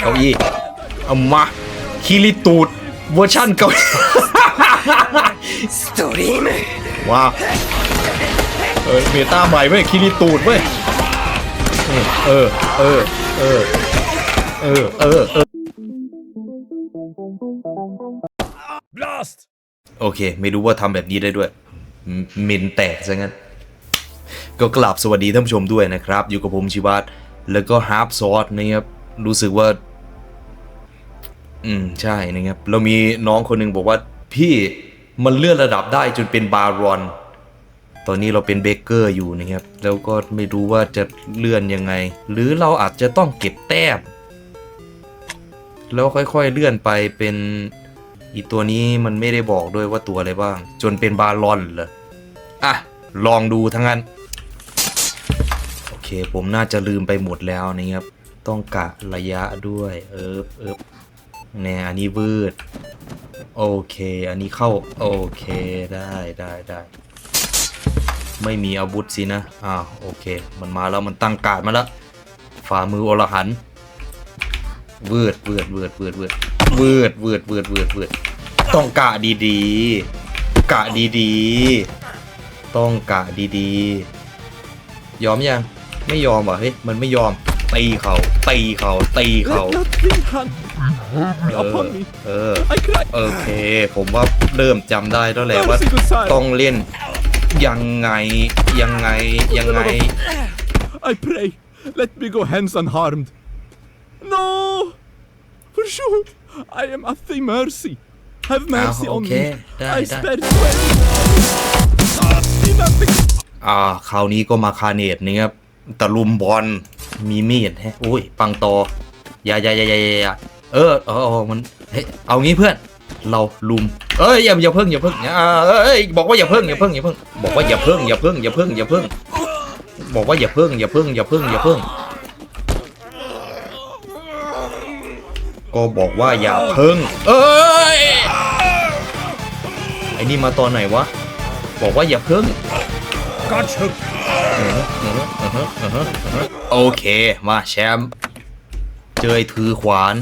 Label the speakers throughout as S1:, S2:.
S1: เก้าอี้เอามาคิริตูดเวอร์ชั่นเกาหลีว้าเออเมตาใหม่เว้ยคิริตูดเว้ยเออเออเออเออเออเออโอเค ไม่รู้ว่าทำแบบนี้ได้ด้วยมินแตกซะงั้น ก็กลับสวัสดีท่านผู้ชมด้วยนะครับ อยู่กับผมชิวัตแล้วก็ฮาร์ปซอสนะครับ รู้สึกว่า อืมใช่นะครับเรามีน้องคนหนึ่งบอกว่า พี่มันเลื่อนระดับได้จนเป็นบารอน ตอนนี้เราเป็นเบเกอร์อยู่นะครับ แล้วก็ไม่รู้ว่าจะเลื่อนยังไง หรือเราอาจจะต้องเก็บแต้มแล้วค่อยๆเลื่อนไปเป็นอีตัวนี้มันไม่ได้บอกด้วยว่าตัวอะไรบ้าง จนเป็นบาลอนเหรออะ ลองดูทั้งนั้น โอเคผมน่าจะลืมไปหมดแล้วนะครับ ต้องกะระยะด้วยเอิบเอิบแน่อันนี้วืด โอเค อันนี้เข้า โอเคได้ได้ได้ไม่มีอาวุธสินะอ้าวโอเค มันมาแล้วมันตั้งการดมาแล้วฝ่ามืออรหันต์วืดวืดวืดวืดวืดวืดวืดวืดวืดวืดต้องกะดีๆ กะดีๆ ต้องกะดีๆ ยอมยัง ไม่ยอมว่ะเฮ้ยมันไม่ยอม ตีเขาตีเขาตีเขา
S2: Let nothing happen
S1: เออ
S2: upon me.
S1: เออ
S2: I cry.
S1: โอเค ผมว่าเริ่มจำได้แล้วแหละว่า
S2: Mercy, good sire.
S1: ต้องเล่นยังไงยังไงยังไง
S2: I pray, let me go hence unharmed. No! For sure, I am at thy mercy. Have mercy on
S1: okay.
S2: me.
S1: Die,
S2: I
S1: die.
S2: spared twenty. See nothing.
S1: อ่า คราวนี้ก็มาคาเนตนี่ครับตะลุมบอล มีมีดแฮะโอ้ยปังตอยาย่าย่าย่าย่าเออเออเออมันเฮ้ยเอางี้เพื่อน เราลุม เอ้ยอย่าอย่าเพิ่งอย่าเพิ่งอย่าเอ้ยบอกว่าอย่าเพิ่งอย่าเพิ่งอย่าเพิ่งบอกว่าอย่าเพิ่งอย่าเพิ่งอย่าเพิ่งอย่าเพิ่งบอกว่าอย่าเพิ่งอย่าเพิ่งอย่าเพิ่งอย่าเพิ่งก็บอกว่าอย่าเพิ่ง เอ้ยไอ้นี่มาตอนไหนวะ บอกว่าอย่าเพิ่ง
S2: Gotcha.
S1: โอเค มาแชมป์เจอไอ้ถือขวาน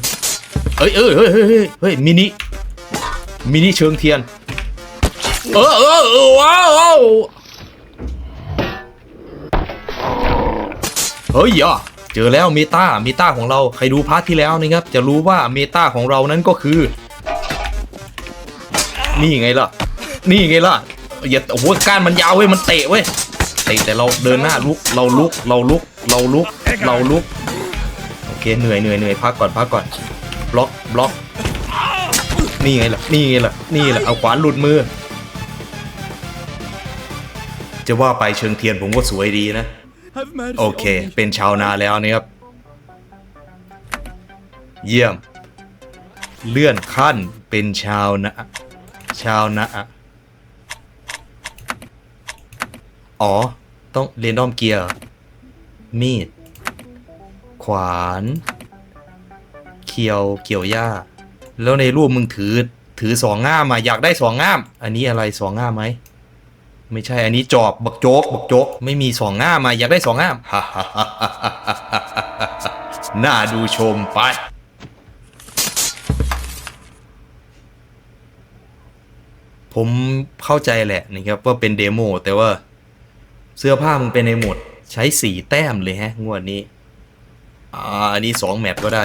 S1: เอ้ยเอ้ยเฮ้ยเฮ้ยเฮ้ยเฮ้ยมินิมินิเชิงเทียน เออเออเออว้าวเฮ้ยอะเจอแล้วเมตาเมตาของเราใครดูพาร์ทที่แล้วนะครับ จะรู้ว่าเมตาของเรานั้นก็คือ นี่ไงล่ะ นี่ไงล่ะอย่าโอ้โหก้านมันยาวเว้ยมันเตะเว้ย ตะแต่เราเดินหน้าลุกเราลุกเราลุกเราลุกเราลุกโอเคเหนื่อยเหนื่อยเหนื่อยพักก่อนพักก่อนบล็อกบล็อกนี่ไงล่ะนี่ไงล่ะนี่แหละเอาขวานหลุดมือ จะว่าไปเชิงเทียนผมก็สวยดีนะ โอเค เป็นชาวนาแล้วนะครับ เยี่ยม เลื่อนขั้นเป็นชาวนาชาวนา อ๋อ ต้องเรียนดอมเกียร์มีด ขวาน เขียวเกี่ยวหญ้า แล้วในรูปมึงถือ ถือสองง่ามมาอยากได้สองง่าม อันนี้อะไรสองง่ามไหม ไม่ใช่ อันนี้จอบบักโจกบักโจกไม่มีสองง่ามมาอยากได้สองง่ามฮ่าน่าดูชมไปผมเข้าใจแหละนะครับว่าเป็นเดโมแต่ว่า เสื้อผ้ามึงเป็นในหมด ใช้สีแต้มเลยฮะ งวดนี้ อ่า อันนี้สองแมปก็ได้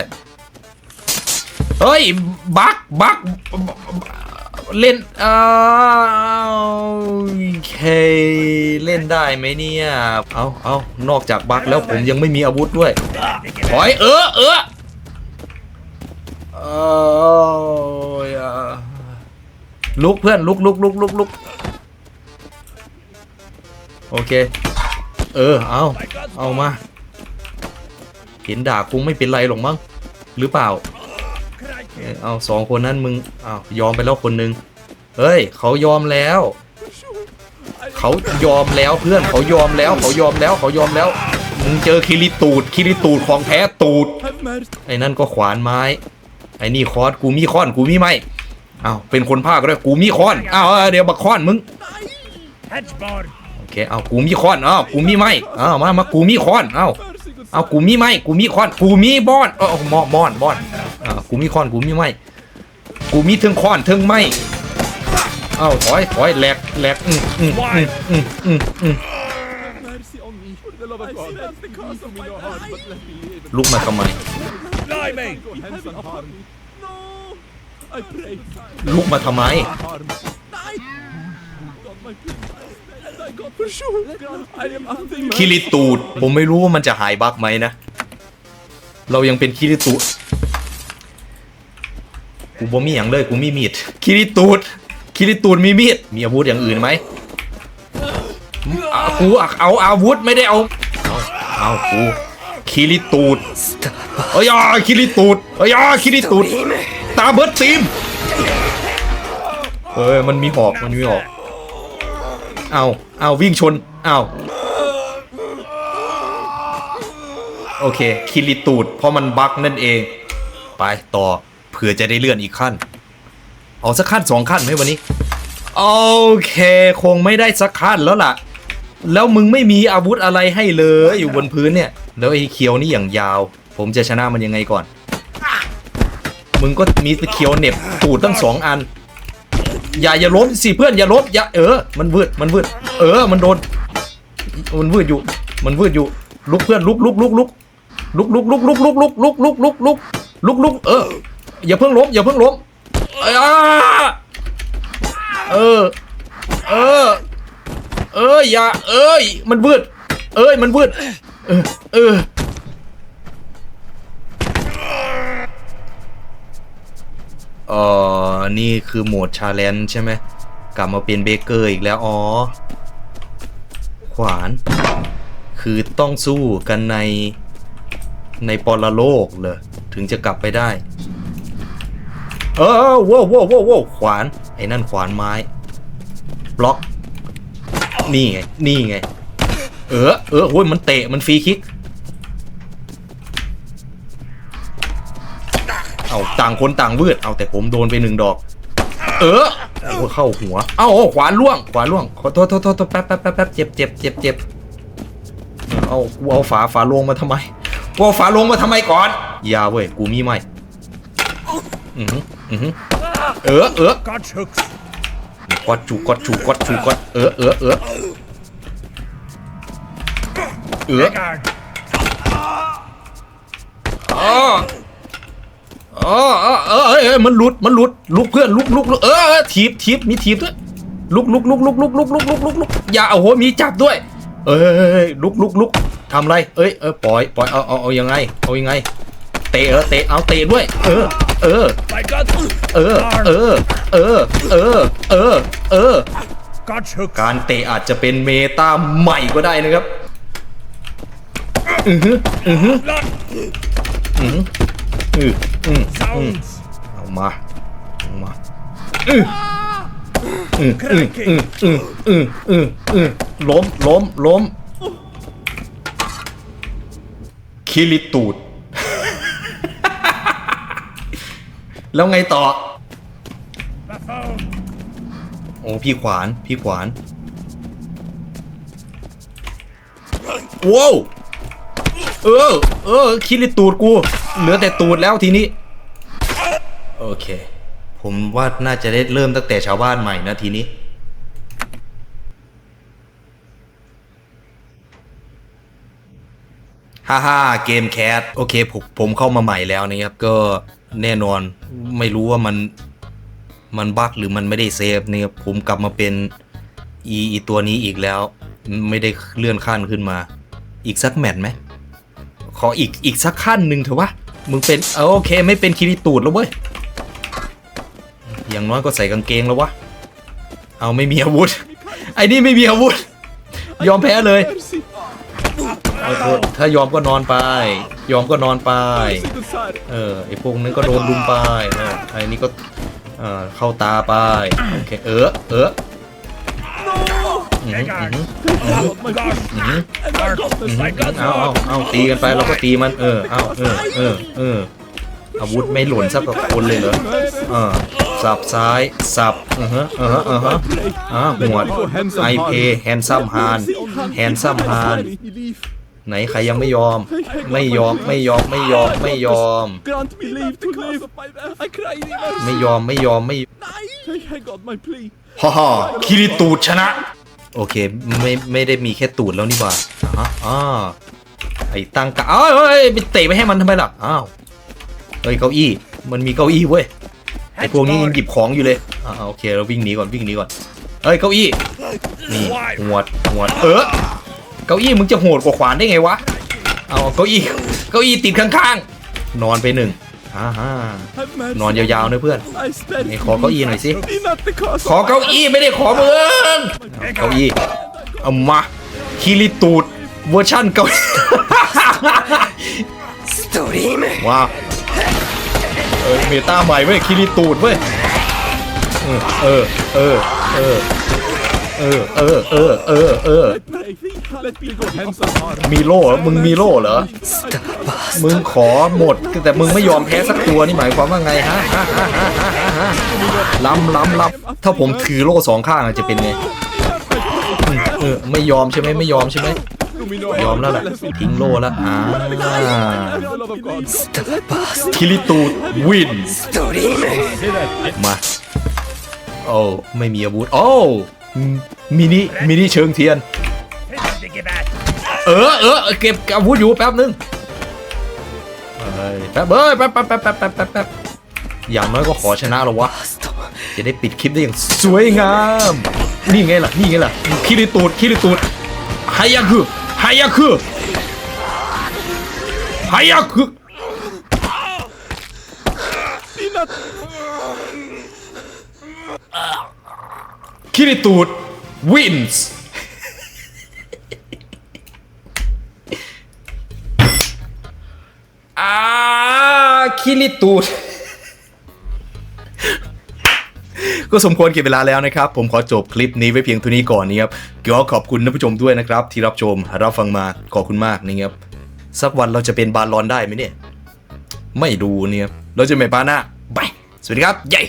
S1: เฮ้ย บักบักเล่นอ่าโอเค เล่นได้ไหมเนี่ย เอาเอานอกจากบักแล้วผมยังไม่มีอาวุธด้วย ถอย เออเออเอออย่าลุกเพื่อนลุกลุกลุกลุกลุก โอเค เออ เอาเอามา เห็นด่าคงไม่เป็นไรหรอกมั้ง หรือเปล่า เอาสองคนนั้นมึง เอายอมไปแล้วคนนึง เฮ้ย เขายอมแล้ว เขายอมแล้วเพื่อน เขายอมแล้ว เขายอมแล้ว เขายอมแล้ว มึงเจอคิริตูด คิริตูดของแท้ตูด ไอ้นั่นก็ขวานไม้ ไอ้นี่คอสกูมีค้อน กูมีไม้อ้าวเป็นคนภาคด้ กูมีค้อนอ้าวเออเดี๋ยวบักค้อนมึง เคเอากูมีค้อนอ้าวกูมีไม้อ้าวมามากูมีค้อนอ้าวเอากูมีไม้กูมีค้อนกูมีบอนเออมอนมอนบอนอ่ากูมีค้อนกูมีไม้กูมีเทิงค้อนเทิงไม้เอาถอยถอยแหลกแหลกอืมอืมอืมอืมอืมอืมลุกมาทำไมลุกมาทำไม คิริตูด ผมไม่รู้ว่ามันจะหายบั๊กไหมนะ เรายังเป็นคิริตูด กูบ่มีอย่างเลยกูมีมีด คิริตูด คิริตูดมีมีด มีอาวุธอย่างอื่นไหมกูอะเอาอาวุธไม่ได้เอา เอากูคิริตูดเอ้ยคิริตูดเอ้ยคิริตูด ตาเบิร์ดทีมเอ้ยมันมีหอก มันมีหอก เอาเอาวิ่งชนเอาโอเค คิริตูด เพราะมันบั๊กนั่นเอง ไปต่อเผื่อจะได้เลื่อนอีกขั้น เอาสักขั้นสองขั้นไหมวันนี้ โอเค คงไม่ได้สักขั้นแล้วล่ะ แล้วมึงไม่มีอาวุธอะไรให้เลยอยู่บนพื้นเนี่ย แล้วไอ้เคียวนี่อย่างยาว ผมจะชนะมันยังไงก่อน มึงก็มีเคียวเน็บตูดตั้งสองอัน อย่าอย่าล้มสิเพื่อนอย่าล้มอย่าเออ มันวืดมันวืดเออ มันโดน มันวืดอยู่ มันวืดอยู่ ลุกเพื่อนลุกลุกลุกลุกลุกลุกลุกลุกลุกลุกลุกลุกลุกลุกลุกลุกเออ อย่าเพิ่งล้มอย่าเพิ่งล้มเออ เออ เอออย่า เอ้ย มันวืดเอ้ย มันวืดเออ เออ เอ่อ นี่คือโหมดชาเลนจ์ใช่ไหม กลับมาเป็นเบเกอร์อีกแล้ว อ๋อ ขวาน คือต้องสู้กันใน ในปรโลกเลยถึงจะกลับไปได้ เออว้าวว้วว้วโว้วขวาน ไอ้นั่นขวานไม้ บล็อก นี่ไง นี่ไง เออ เออโอ้ยมันเตะ มันฟรีคิก เอาต่างคนต่างวืดเอาแต่ผมโดนไปหนึ่งดอก เออโอ้เข้าหัว เอาเอาขวานล่วงขวานล่วงขอโทษโทษโทษโทษแป๊บแป๊บแป๊บแป๊บเจ็บเจ็บเจ็บเจ็บเอากูเอาฝาฝาลงมาทำไมกูเอาฝาลงมาทำไมก่อนอย่าเว้ยกูมีไม่อือหืออือหือเออเออ
S3: Got hooks.
S1: กอดจูกอดจูกอดจูกอดเออเออเออเออ
S3: Guard.
S1: อ๋ออเออเออเออมันหลุดมันหลุดลุกเพื่อนลุกลุกลุกเออเออถีบถีบมีถีบด้วยลุกลุกลุกลุกลุกลุกลุกลุกลุกลุกอย่าโอ้โหมีจับด้วย เอ้ยลุกลุกลุกทำไรเอ้ยเออปล่อยปล่อยเอาเอาเอายังไงเอายังไง เตะเออเตะเอาเตะด้วย เออ เออเออเออเออเออเออเออการเตะอาจจะเป็นเมตาใหม่ก็ได้นะครับอือฮึอือฮึ
S3: Blood.
S1: อื ออืออือ
S3: Sounds.
S1: เอามาเอามาอืออืออืออืออืออืออืออือล้มล้มล้มคิริตูด แล้วไงต่อ
S3: Buffon.
S1: โอ้พี่ขวาน พี่ขวานว้าวเออ เออคิดเลยตูดกู เหลือแต่ตูดแล้วทีนี้ โอเค ผมว่าน่าจะได้เริ่มตั้งแต่ชาวบ้านใหม่นะทีนี้ ฮ่าฮ่าเกมแคสโอเคผมผมเข้ามาใหม่แล้วนะครับ ก็แน่นอนไม่รู้ว่ามันมันบั๊กหรือมันไม่ได้เซฟเนี่ยผมกลับมาเป็นอีอีตัวนี้อีกแล้ว ไม่ได้เลื่อนขั้นขึ้นมา อีกสักแมตช์ไหม ขออีกอีกสักขั้นหนึ่งเถอะวะ มึงเป็นโอเคไม่เป็นคิริตูดแล้วเว้ย อย่างน้อยก็ใส่กางเกงแล้ววะ เอาไม่มีอาวุธ ไอ้นี่ไม่มีอาวุธ ยอมแพ้เลยเอเถ้ายอมก็นอนไป ยอมก็นอนไป เออไอ้พวกนั้นก็โดนลุมไปไอ้นี่ก็เออเข้าตาไป โอเคเออเออ เอาเอาเอาตีกันไปเราก็ตีมันเออเอาเออเออเอออาวุธไม่หล่นสักกับคนเลยเหรอเออสับซ้ายสับอือฮะอือฮะอือฮะอ่าหัวดไอเพแฮนซัมฮานแฮนซัมฮาน
S2: Believe.
S1: ไหนใครยังไม่ยอม ไม่ยอมไม่ยอมไม่ยอมไม่ยอม
S2: Grant me leave to live. I cry thee mercy.
S1: ไม่ยอมไม่ยอมไม่
S2: I, I got my plea.
S1: ฮ่าฮ่าคิริตูดชนะ โอเคไม่ไม่ได้มีแค่ตูดแล้วนี่หว่าอ่าอ่าไอ้ตั้งกะอ้าวเฮ้ยไปเตะไปให้มันทำไมล่ะอ้าวเฮ้ยเก้าอี้มันมีเก้าอี้เว้ยไอ้พวกนี้ยังหยิบของอยู่เลยอ่าโอเคเราวิ่งหนีก่อนวิ่งหนีก่อนเฮ้ยเก้าอี้นี่หวดหวดเออเก้าอี้มึงจะโหดกว่าขวานได้ไงวะเอาเก้าอี้เก้าอี้ติดข้างๆ นอนไปหนึ่ง อ่าฮะ
S2: Have mercy.
S1: นอนยาวๆนะเพื่อน
S2: I spare
S1: ไหนขอเก้าอี้หน่อยสิ
S2: Be not the cause
S1: ขอเก้าอี้ไม่ได้ขอมึงเก้าอี้เอามาคิริตูดเวอร์ชั่นเกาหลีว้าวเออเมตาใหม่เว้ยคิริตูดเว้ยเออเออเออ เออเออเออเออเออมีโล่มึงมีโล่เหรอ มึงขอหมดแต่มึงไม่ยอมแพ้สักตัวนี่หมายความว่าไงฮะล้ำล้ำล้ำถ้าผมถือโล่สองข้างอะจะเป็นไงเออไม่ยอมใช่ไหมไม่ยอมใช่ไหมยอมแล้วแหละทิ้งโล่แล้วอ่าคิริตูดวินมาโอ้ไม่มีอาวุธโอ้ มินิมินิเชิงเทียน
S3: Tell them to give out.
S1: เออเออเก็บอาวุธอยู่แป๊บนึงเอ้ยแป๊บเอ้ยแป๊บแป๊บแป๊บแป๊บแป๊บแป๊บแป๊บอย่างน้อยก็ขอชนะแล้ววะ จะได้ปิดคลิปได้อย่างสวยงาม นี่ไงล่ะ นี่ไงล่ะคิริตูดคิริตูดไฮยาคือไฮยาคือไฮยาคือ
S2: Be not
S1: คิริตูดวินส์อาคิริตูดก็สมควรเก็บเวลาแล้วนะครับ ผมขอจบคลิปนี้ไว้เพียงเท่านี้ก่อนนะครับก็ขอบคุณท่านผู้ชมด้วยนะครับ ที่รับชมรับฟังมาขอบคุณมากนะครับสักวันเราจะเป็นบาลอนได้ไหมเนี่ย ไม่ดูเนี่ยเราจะไม่ปาหน้าไปสวัสดีครับเย้